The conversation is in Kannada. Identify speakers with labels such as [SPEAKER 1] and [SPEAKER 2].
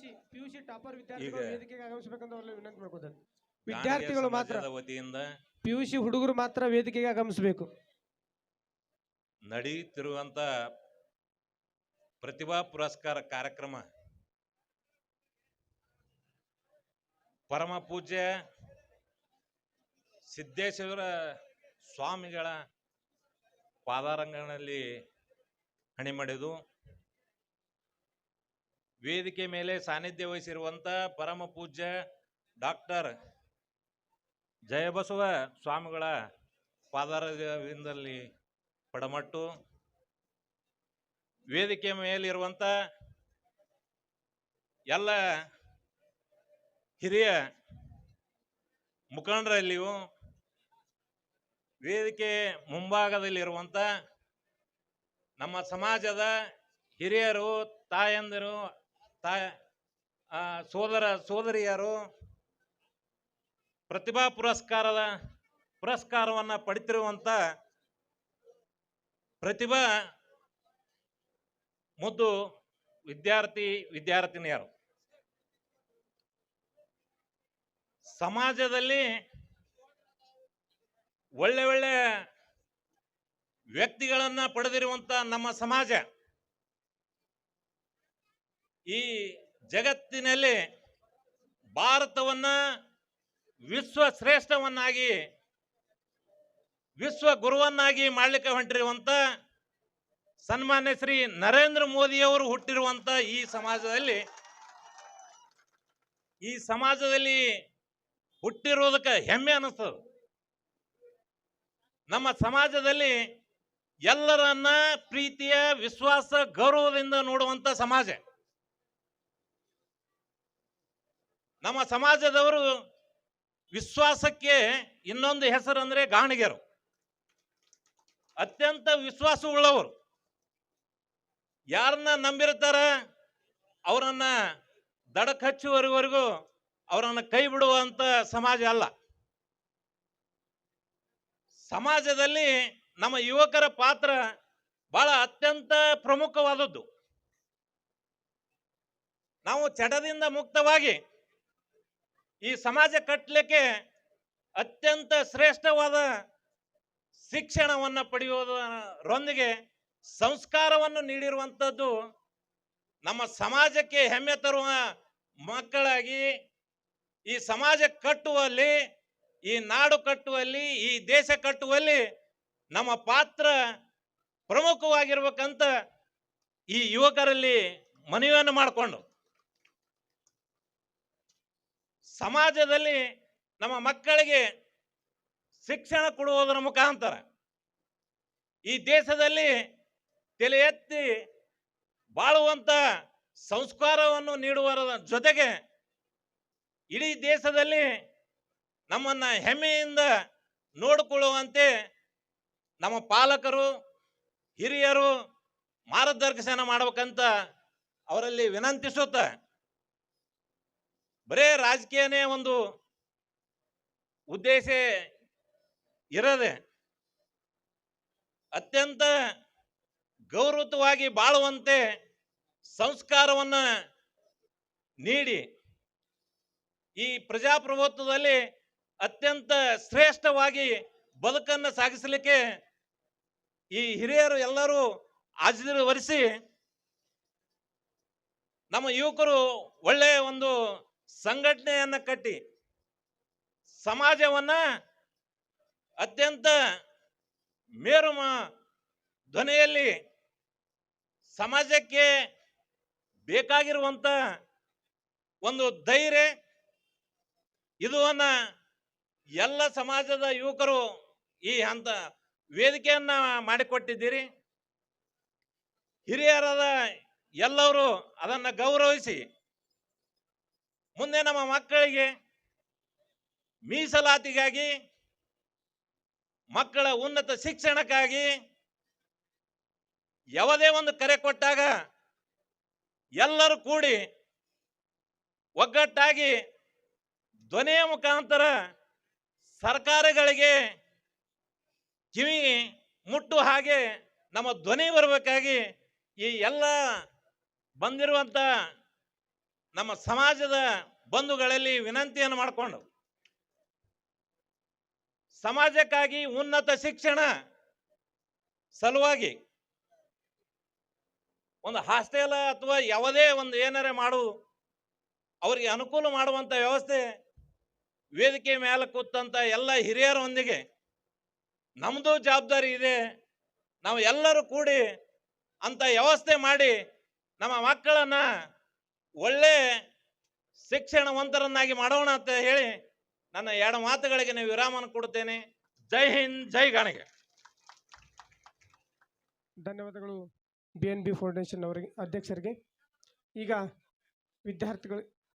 [SPEAKER 1] ಪಿಯುಸಿ ಪಿಯುಸಿ ಟಾಪರ್ ವಿದ್ಯಾರ್ಥಿಗಳು
[SPEAKER 2] ಈಗ-
[SPEAKER 1] ವೇದಿಕೆಗೆ ಆಗಮಿಸಬೇಕಂತ ಅವರಲ್ಲಿ ವಿನಂತಿ ಮಾಡ್ಕೋತಾರೆ
[SPEAKER 2] ಗಾಣಿಗ
[SPEAKER 1] ವಿದ್ಯಾರ್ಥಿಗಳು ಮಾತ್ರ.
[SPEAKER 2] ಸಮಾಜದ ವತಿಯಿಂದ
[SPEAKER 1] ಪಿಯುಸಿ ಹುಡುಗರು ಮಾತ್ರ ವೇದಿಕೆಗೆ ಆಗಮಿಸಬೇಕು.
[SPEAKER 2] ನಡೆಯುತ್ತಿರುವಂತ ಪ್ರತಿಭಾ ಪುರಸ್ಕಾರ ಕಾರ್ಯಕ್ರಮ. ಪರಮ ಪೂಜ್ಯ ಸಿದ್ದೇಶ್ವರ ಸ್ವಾಮಿಗಳ ಪಾದಾರಂಗಣದಲ್ಲಿ ಹಣಿಮಡಿದು ವೇದಿಕೆ ಮೇಲೆ ಸಾನ್ನಿಧ್ಯ ವಹಿಸಿರುವಂತ ಪರಮ ಪೂಜ್ಯ ಡಾಕ್ಟರ್ ಜಯಬಸವ ಸ್ವಾಮಿಗಳ ಪಾದಾರದಿಂದಲ್ಲಿ ಪಡಮಟ್ಟು. ವೇದಿಕೆ ಮೇಲಿರುವಂತ ಎಲ್ಲ ಹಿರಿಯ ಮುಖಂಡರಲ್ಲಿಯೂ ವೇದಿಕೆ ಮುಂಭಾಗದಲ್ಲಿರುವಂಥ ನಮ್ಮ ಸಮಾಜದ ಹಿರಿಯರು, ತಾಯಂದಿರು ಆ, ಸೋದರ ಸೋದರಿಯರು ಪ್ರತಿಭಾ ಪುರಸ್ಕಾರದ ಪುರಸ್ಕಾರವನ್ನು ಪಡಿತಿರುವಂಥ ಪ್ರತಿಭಾ ಮುದ್ದು ವಿದ್ಯಾರ್ಥಿ ವಿದ್ಯಾರ್ಥಿನಿಯರು. ಸಮಾಜದಲ್ಲಿ ಒಳ್ಳೆ ಒಳ್ಳೆ ವ್ಯಕ್ತಿಗಳನ್ನ ಪಡೆದಿರುವಂತ ನಮ್ಮ ಸಮಾಜ. ಈ ಜಗತ್ತಿನಲ್ಲಿ ಭಾರತವನ್ನ ವಿಶ್ವ ಶ್ರೇಷ್ಠವನ್ನಾಗಿ, ವಿಶ್ವ ಗುರುವನ್ನಾಗಿ ಮಾಡಲಿಕ್ಕೆ ಹೊಂಟಿರುವಂತ ಸನ್ಮಾನ್ಯ ಶ್ರೀ ನರೇಂದ್ರ ಮೋದಿಯವರು ಹುಟ್ಟಿರುವಂತ ಈ ಸಮಾಜದಲ್ಲಿ ಈ ಸಮಾಜದಲ್ಲಿ ಹುಟ್ಟಿರೋದಕ್ಕೆ ಹೆಮ್ಮೆ ಅನಿಸ್ತದೆ ನಮ್ಮ ಸಮಾಜದಲ್ಲಿ ಎಲ್ಲರನ್ನ ಪ್ರೀತಿಯ, ವಿಶ್ವಾಸ, ಗೌರವದಿಂದ ನೋಡುವಂತ ಸಮಾಜ. ನಮ್ಮ ಸಮಾಜದವರು ವಿಶ್ವಾಸಕ್ಕೆ ಇನ್ನೊಂದು ಹೆಸರು ಅಂದ್ರೆ ಗಾಣಿಗೆರು. ಅತ್ಯಂತ ವಿಶ್ವಾಸವುಳ್ಳವರು. ಯಾರನ್ನ ನಂಬಿರ್ತಾರ ಅವರನ್ನ ದಡಕ್ ಹಚ್ಚುವವರೆಗೂ ಅವರನ್ನ ಕೈ ಬಿಡುವಂತ ಸಮಾಜ ಅಲ್ಲ. ಸಮಾಜದಲ್ಲಿ ನಮ್ಮ ಯುವಕರ ಪಾತ್ರ ಬಹಳ ಅತ್ಯಂತ ಪ್ರಮುಖವಾದದ್ದು. ನಾವು ಚಟದಿಂದ ಮುಕ್ತವಾಗಿ ಈ ಸಮಾಜ ಕಟ್ಟಲಿಕ್ಕೆ ಅತ್ಯಂತ ಶ್ರೇಷ್ಠವಾದ ಶಿಕ್ಷಣವನ್ನು ಪಡೆಯುವುದರೊಂದಿಗೆ ಸಂಸ್ಕಾರವನ್ನು ನೀಡಿರುವಂಥದ್ದು ನಮ್ಮ ಸಮಾಜಕ್ಕೆ ಹೆಮ್ಮೆ ತರುವ ಮಕ್ಕಳಾಗಿ ಈ ಸಮಾಜ ಕಟ್ಟುವಲ್ಲಿ, ಈ ನಾಡು ಕಟ್ಟುವಲ್ಲಿ, ಈ ದೇಶ ಕಟ್ಟುವಲ್ಲಿ ನಮ್ಮ ಪಾತ್ರ ಪ್ರಮುಖವಾಗಿರ್ಬೇಕಂತ ಈ ಯುವಕರಲ್ಲಿ ಮನವಿಯನ್ನು ಮಾಡಿಕೊಂಡು ಸಮಾಜದಲ್ಲಿ ನಮ್ಮ ಮಕ್ಕಳಿಗೆ ಶಿಕ್ಷಣ ಕೊಡುವುದರ ಮುಖಾಂತರ ಈ ದೇಶದಲ್ಲಿ ತಲೆ ಎತ್ತಿ ಬಾಳುವಂಥ ಸಂಸ್ಕಾರವನ್ನು ನೀಡುವರ ಜೊತೆಗೆ ಇಡೀ ದೇಶದಲ್ಲಿ ನಮ್ಮನ್ನು ಹೆಮ್ಮೆಯಿಂದ ನೋಡಿಕೊಳ್ಳುವಂತೆ ನಮ್ಮ ಪಾಲಕರು, ಹಿರಿಯರು ಮಾರ್ಗದರ್ಶನ ಮಾಡಬೇಕಂತ ಅವರಲ್ಲಿ ವಿನಂತಿಸುತ್ತ ಬರೇ ರಾಜಕೀಯನೇ ಒಂದು ಉದ್ದೇಶ ಇರದೆ ಅತ್ಯಂತ ಗೌರವತವಾಗಿ ಬಾಳುವಂತೆ ಸಂಸ್ಕಾರವನ್ನ ನೀಡಿ ಈ ಪ್ರಜಾಪ್ರಭುತ್ವದಲ್ಲಿ ಅತ್ಯಂತ ಶ್ರೇಷ್ಠವಾಗಿ ಬದುಕನ್ನು ಸಾಗಿಸಲಿಕ್ಕೆ ಈ ಹಿರಿಯರು ಎಲ್ಲರೂ ಆಜಿರ್ವರಿಸಿ ನಮ್ಮ ಯುವಕರು ಒಳ್ಳೆಯ ಒಂದು ಸಂಘಟನೆಯನ್ನ ಕಟ್ಟಿ ಸಮಾಜವನ್ನ ಅತ್ಯಂತ ಮೇರುಮ ಧ್ವನಿಯಲ್ಲಿ ಸಮಾಜಕ್ಕೆ ಬೇಕಾಗಿರುವಂತ ಒಂದು ಧೈರ್ಯ ಇದನ್ನ ಎಲ್ಲ ಸಮಾಜದ ಯುವಕರು ಈ ಹಂತ ವೇದಿಕೆಯನ್ನ ಮಾಡಿಕೊಟ್ಟಿದ್ದೀರಿ. ಹಿರಿಯರಾದ ಎಲ್ಲರೂ ಅದನ್ನ ಗೌರವಿಸಿ ಮುಂದೆ ನಮ್ಮ ಮಕ್ಕಳಿಗೆ ಮೀಸಲಾತಿಗಾಗಿ, ಮಕ್ಕಳ ಉನ್ನತ ಶಿಕ್ಷಣಕ್ಕಾಗಿ ಯಾವುದೇ ಒಂದು ಕರೆ ಕೊಟ್ಟಾಗ ಎಲ್ಲರೂ ಕೂಡಿ ಒಗ್ಗಟ್ಟಾಗಿ ಧ್ವನಿಯ ಮುಖಾಂತರ ಸರ್ಕಾರಗಳಿಗೆ ಕಿವಿ ಮುಟ್ಟು ಹಾಗೆ ನಮ್ಮ ಧ್ವನಿ ಬರಬೇಕಾಗಿ ಈ ಎಲ್ಲ ಬಂದಿರುವಂತ ನಮ್ಮ ಸಮಾಜದ ಬಂಧುಗಳಲ್ಲಿ ವಿನಂತಿಯನ್ನು ಮಾಡಿಕೊಂಡು ಸಮಾಜಕ್ಕಾಗಿ ಉನ್ನತ ಶಿಕ್ಷಣ ಸಲುವಾಗಿ ಒಂದು ಹಾಸ್ಟೆಲ್ ಅಥವಾ ಯಾವುದೇ ಒಂದು ಏನಾರೇ ಮಾಡು, ಅವರಿಗೆ ಅನುಕೂಲ ಮಾಡುವಂತ ವ್ಯವಸ್ಥೆ ವೇದಿಕೆ ಮೇಲೆ ಕೂತಂತ ಎಲ್ಲ ಹಿರಿಯರೊಂದಿಗೆ ನಮ್ಮದು ಜವಾಬ್ದಾರಿ ಇದೆ. ನಾವು ಎಲ್ಲರೂ ಕೂಡಿ ಅಂತ ವ್ಯವಸ್ಥೆ ಮಾಡಿ ನಮ್ಮ ಮಕ್ಕಳನ್ನ ಒಳ್ಳೆ ಶಿಕ್ಷಣವಂತರನ್ನಾಗಿ ಮಾಡೋಣ ಅಂತ ಹೇಳಿ ನನ್ನ ಎರಡು ಮಾತುಗಳಿಗೆ ನೀವು ವಿರಾಮನ ಕೊಡುತ್ತೇನೆ. ಜೈ ಹಿಂದ್, ಜೈ ಗಾಣಿಗೆ.
[SPEAKER 1] ಧನ್ಯವಾದಗಳು. ಬಿ ಎನ್ ಬಿ ಫೌಂಡೇಶನ್ ಅವರಿಗೆ, ಅಧ್ಯಕ್ಷರಿಗೆ. ಈಗ ವಿದ್ಯಾರ್ಥಿಗಳು